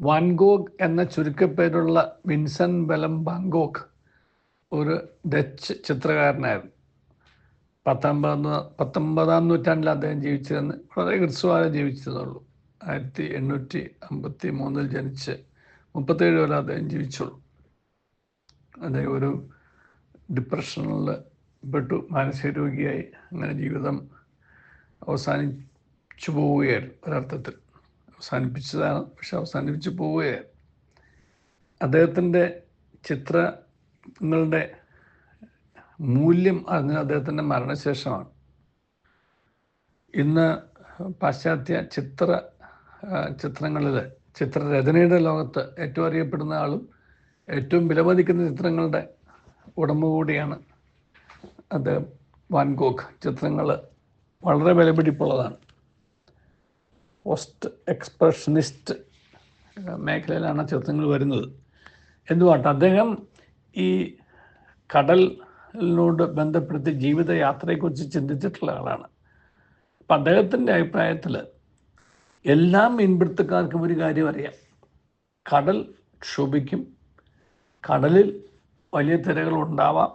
Van Gogh എന്ന ചുരുക്കപ്പേരുള്ള വിൻസൻ ബലം Bangkok ഒരു ഡച്ച് ചിത്രകാരനായിരുന്നു. പത്തൊമ്പത് പത്തൊമ്പതാം നൂറ്റാണ്ടിൽ അദ്ദേഹം ജീവിച്ചതെന്ന് വളരെ ഹ്രസ്വകാലം ജീവിച്ചതുള്ളൂ ആയിരത്തി എണ്ണൂറ്റി അമ്പത്തി മൂന്നിൽ ജനിച്ച് മുപ്പത്തേഴ് വരെ അദ്ദേഹം ജീവിച്ചുള്ളൂ. അദ്ദേഹം ഒരു ഡിപ്രഷനിൽ പെട്ടു മാനസിക രോഗിയായി. അങ്ങനെ ജീവിതം അവസാനിച്ചു പോവുകയായിരുന്നു ഒരർത്ഥത്തിൽ. അവസാനിപ്പിച്ചതാണ്. പക്ഷെ അവസാനിപ്പിച്ച് പോവുകയായിരുന്നു അദ്ദേഹത്തിന്റെ ചിത്രങ്ങളുടെ മൂല്യം അറിഞ്ഞത് അദ്ദേഹത്തിന്റെ മരണശേഷമാണ്. ഇന്ന് പാശ്ചാത്യ ചിത്ര ചിത്രങ്ങളിൽ ചിത്രരചനയുടെ ലോകത്ത് ഏറ്റവും അറിയപ്പെടുന്ന ആളും ഏറ്റവും വിലമതിക്കുന്ന ചിത്രങ്ങളുടെ ഉടമ കൂടിയാണ് അദ്ദേഹം. വാൻഗോക്ക് ചിത്രങ്ങൾ വളരെ വിലപിടിപ്പുള്ളതാണ്. പോസ്റ്റ് എക്സ്പ്രഷനിസ്റ്റ് മേഖലയിലാണ് ചിത്രങ്ങൾ വരുന്നത്. എന്തുകൊണ്ട്? അദ്ദേഹം ഈ കടലിനോട് ബന്ധപ്പെടുത്തി ജീവിതയാത്രയെക്കുറിച്ച് ചിന്തിച്ചിട്ടുള്ള ആളാണ്. അപ്പം അദ്ദേഹത്തിന്റെ അഭിപ്രായത്തിൽ എല്ലാ മീൻപിടുത്തക്കാർക്കും ഒരു കാര്യം അറിയാം. കടൽ ക്ഷോഭിക്കും. കടലിൽ വലിയ തിരകൾ ഉണ്ടാവാം.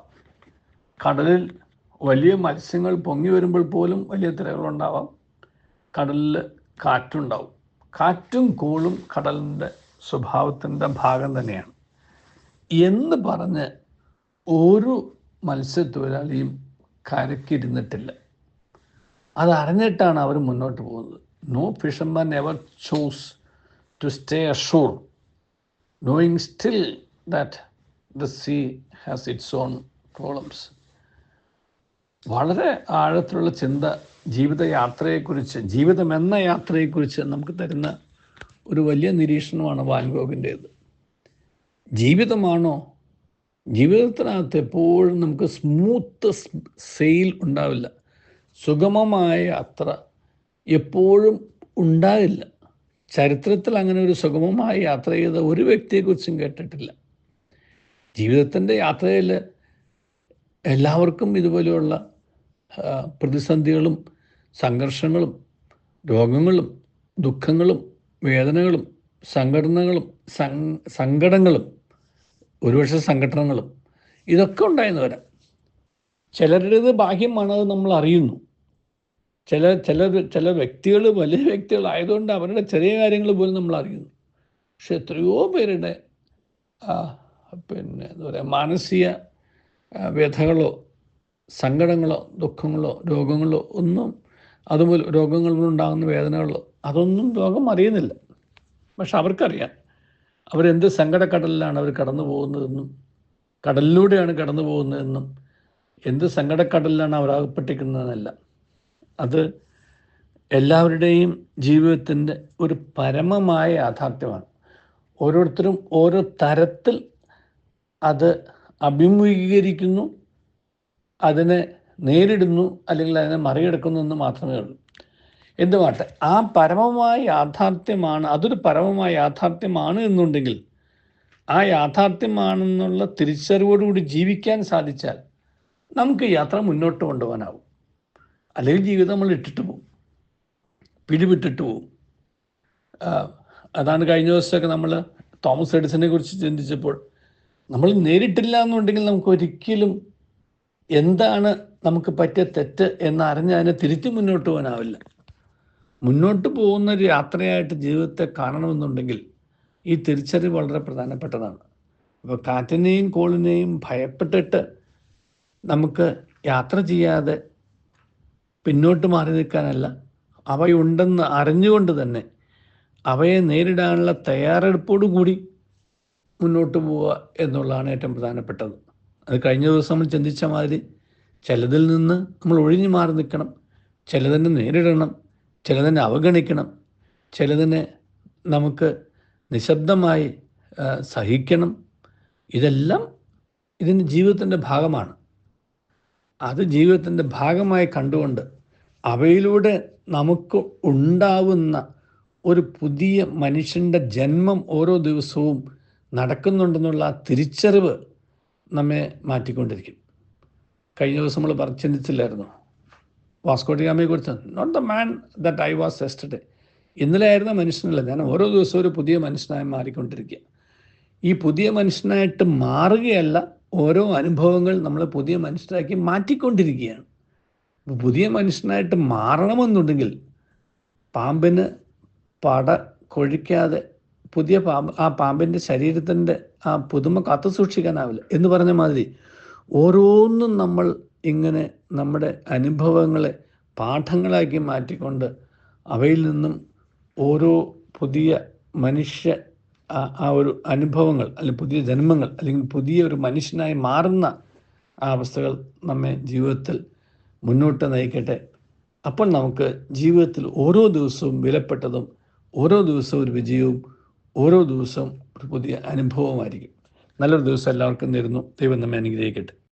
കടലിൽ വലിയ മത്സ്യങ്ങൾ പൊങ്ങി വരുമ്പോൾ പോലും വലിയ തിരകൾ ഉണ്ടാവാം. കടലിൽ കാറ്റുണ്ടാവും. കാറ്റും കൂളും കടലിന്റെ സ്വഭാവത്തിന്റെ ഭാഗം തന്നെയാണ്. എന്ന് പറഞ്ഞ് ഒരു മത്സ്യത്തൊഴിലാളിയും കരക്കിരുന്നിട്ടില്ല. അതറിഞ്ഞിട്ടാണ് അവർ മുന്നോട്ട് പോകുന്നത്. No fisherman ever choose to stay ashore knowing still that the sea has its own problems വളരെ ആഴത്തിലുള്ള ചിന്ത ജീവിതയാത്രയെക്കുറിച്ച് ജീവിതം എന്ന യാത്രയെക്കുറിച്ച് നമുക്ക് തരുന്ന ഒരു വലിയ നിരീക്ഷണമാണ് വാൻഗോഗിന്റേത്. ജീവിതമാണോ? ജീവിതത്തിനകത്ത് എപ്പോഴും നമുക്ക് സ്മൂത്ത് സെയിൽ ഉണ്ടാവില്ല. സുഗമമായ യാത്ര എപ്പോഴും ഉണ്ടാകില്ല. ചരിത്രത്തിൽ അങ്ങനെ ഒരു സുഗമമായ യാത്ര ചെയ്ത ഒരു വ്യക്തിയെക്കുറിച്ചും കേട്ടിട്ടില്ല. ജീവിതത്തിന്റെ യാത്രയിൽ എല്ലാവർക്കും ഇതുപോലെയുള്ള പ്രതിസന്ധികളും സംഘർഷങ്ങളും രോഗങ്ങളും ദുഃഖങ്ങളും വേദനകളും സംഘടനകളും സങ്കടങ്ങളും ഒരുപക്ഷെ സംഘടനകളും ഇതൊക്കെ ഉണ്ടായെന്ന് വരാം. ചിലരുടേത് ബാഹ്യമാണ് അത് നമ്മൾ അറിയുന്നു. ചില ചില ചില വ്യക്തികൾ വലിയ വ്യക്തികളായതുകൊണ്ട് അവരുടെ ചെറിയ കാര്യങ്ങൾ പോലും നമ്മൾ അറിയുന്നു. പക്ഷെ എത്രയോ പേരുടെ പിന്നെ എന്താ പറയുക മാനസിക വ്യഥകളോ സങ്കടങ്ങളോ ദുഃഖങ്ങളോ രോഗങ്ങളോ ഒന്നും അതുപോലെ രോഗങ്ങൾ ഉണ്ടാകുന്ന വേദനകൾ. അതൊന്നും രോഗം അറിയുന്നില്ല. പക്ഷെ അവർക്കറിയാം. അവരെന്ത് സങ്കടക്കടലിലാണ് അവർ കടന്നു പോകുന്നതെന്നും കടലിലൂടെയാണ് കടന്നു പോകുന്നതെന്നും എന്ത് സങ്കടക്കടലിലാണ് അവർ അകപ്പെട്ടിരിക്കുന്നതെന്നല്ല അത് എല്ലാവരുടെയും ജീവിതത്തിന്റെ ഒരു പരമമായ യാഥാർത്ഥ്യമാണ്. ഓരോരുത്തരും ഓരോ തരത്തിൽ അത് അഭിമുഖീകരിക്കുന്നു. അതിനെ നേരിടുന്നു അല്ലെങ്കിൽ അതിനെ മറികടക്കുന്നു എന്ന് മാത്രമേ ഉള്ളൂ. എന്തുമാട്ടെ ആ പരമമായ യാഥാർത്ഥ്യമാണ് അതൊരു പരമമായ യാഥാർത്ഥ്യമാണ് എന്നുണ്ടെങ്കിൽ ആ യാഥാർത്ഥ്യമാണെന്നുള്ള തിരിച്ചറിവോടുകൂടി ജീവിക്കാൻ സാധിച്ചാൽ നമുക്ക് യാത്ര മുന്നോട്ട് കൊണ്ടുപോകാനാവും. അല്ലെങ്കിൽ ജീവിതം നമ്മൾ ഇട്ടിട്ട് പോകും പിടിവിട്ടിട്ട് പോകും അതാണ് കഴിഞ്ഞ ദിവസമൊക്കെ നമ്മൾ തോമസ് എഡിസനെ കുറിച്ച് ചിന്തിച്ചപ്പോൾ നമ്മൾ നേരിട്ടില്ല എന്നുണ്ടെങ്കിൽ നമുക്ക് ഒരിക്കലും എന്താണ് നമുക്ക് പറ്റിയ തെറ്റ് എന്ന് അറിഞ്ഞ് അതിനെ തിരിച്ചു മുന്നോട്ട് പോകാനാവില്ല. മുന്നോട്ട് പോകുന്ന ഒരു യാത്രയായിട്ട് ജീവിതത്തെ കാണണമെന്നുണ്ടെങ്കിൽ ഈ തിരിച്ചറിവ് വളരെ പ്രധാനപ്പെട്ടതാണ്. അപ്പോൾ കാറ്റിനെയും കോളിനെയും ഭയപ്പെട്ടിട്ട് നമുക്ക് യാത്ര ചെയ്യാതെ പിന്നോട്ട് മാറി നിൽക്കാനല്ല അവയുണ്ടെന്ന് അറിഞ്ഞുകൊണ്ട് തന്നെ അവയെ നേരിടാനുള്ള തയ്യാറെടുപ്പോടു കൂടി മുന്നോട്ട് പോവുക എന്നുള്ളതാണ് ഏറ്റവും പ്രധാനപ്പെട്ടത്. അത് കഴിഞ്ഞ ദിവസം നമ്മൾ ചിന്തിച്ച മാതിരി ചിലതിൽ നിന്ന് നമ്മൾ ഒഴിഞ്ഞു മാറി നിൽക്കണം. ചിലതിനെ നേരിടണം. ചിലതിനെ അവഗണിക്കണം. ചിലതിനെ നമുക്ക് നിശബ്ദമായി സഹിക്കണം. ഇതെല്ലാം ഇതിന്റെ ജീവിതത്തിന്റെ ഭാഗമാണ്. അത് ജീവിതത്തിന്റെ ഭാഗമായി കണ്ടുകൊണ്ട് അവയിലൂടെ നമുക്ക് ഉണ്ടാവുന്ന ഒരു പുതിയ മനുഷ്യന്റെ ജന്മം ഓരോ ദിവസവും നടക്കുന്നുണ്ടെന്നുള്ള തിരിച്ചറിവ് നമ്മെ മാറ്റിക്കൊണ്ടിരിക്കും. കഴിഞ്ഞ ദിവസം നമ്മൾ പറഞ്ഞ് ചിന്തിച്ചില്ലായിരുന്നു? വാസ്കോട്ടിഗാമയെ കുറിച്ച്. Not the man that I was yesterday ഇന്നലെ ആയിരുന്ന മനുഷ്യനല്ല. ഞാൻ ഓരോ ദിവസവും ഒരു പുതിയ മനുഷ്യനായി മാറിക്കൊണ്ടിരിക്കുക ഈ പുതിയ മനുഷ്യനായിട്ട് മാറുകയല്ല ഓരോ അനുഭവങ്ങൾ നമ്മൾ പുതിയ മനുഷ്യരാക്കി മാറ്റിക്കൊണ്ടിരിക്കുകയാണ്. പുതിയ മനുഷ്യനായിട്ട് മാറണമെന്നുണ്ടെങ്കിൽ പാമ്പിന് പട കൊഴിക്കാതെ പുതിയ പാമ്പ് ആ പാമ്പിന്റെ ശരീരത്തിന്റെ ആ പുതുമ കാത്തു സൂക്ഷിക്കാനാവില്ല. എന്ന് പറഞ്ഞ മാതിരി ഓരോന്നും നമ്മൾ ഇങ്ങനെ നമ്മുടെ അനുഭവങ്ങളെ പാഠങ്ങളാക്കി മാറ്റിക്കൊണ്ട് അവയിൽ നിന്നും ഓരോ പുതിയ മനുഷ്യ ആ ഒരു അനുഭവങ്ങൾ അല്ലെങ്കിൽ പുതിയ ജന്മങ്ങൾ അല്ലെങ്കിൽ പുതിയ ഒരു മനുഷ്യനായി മാറുന്ന ആ അവസ്ഥകൾ നമ്മെ ജീവിതത്തിൽ മുന്നോട്ട് നയിക്കട്ടെ. അപ്പോൾ നമുക്ക് ജീവിതത്തിൽ ഓരോ ദിവസവും വിലപ്പെട്ടതും ഓരോ ദിവസവും ഒരു വിജയവും ഓരോ ദിവസവും ഒരു പുതിയ അനുഭവമായിരിക്കും. നല്ലൊരു ദിവസം എല്ലാവർക്കും നേരുന്നു. ദൈവം നമ്മെ അനുഗ്രഹിക്കട്ടെ.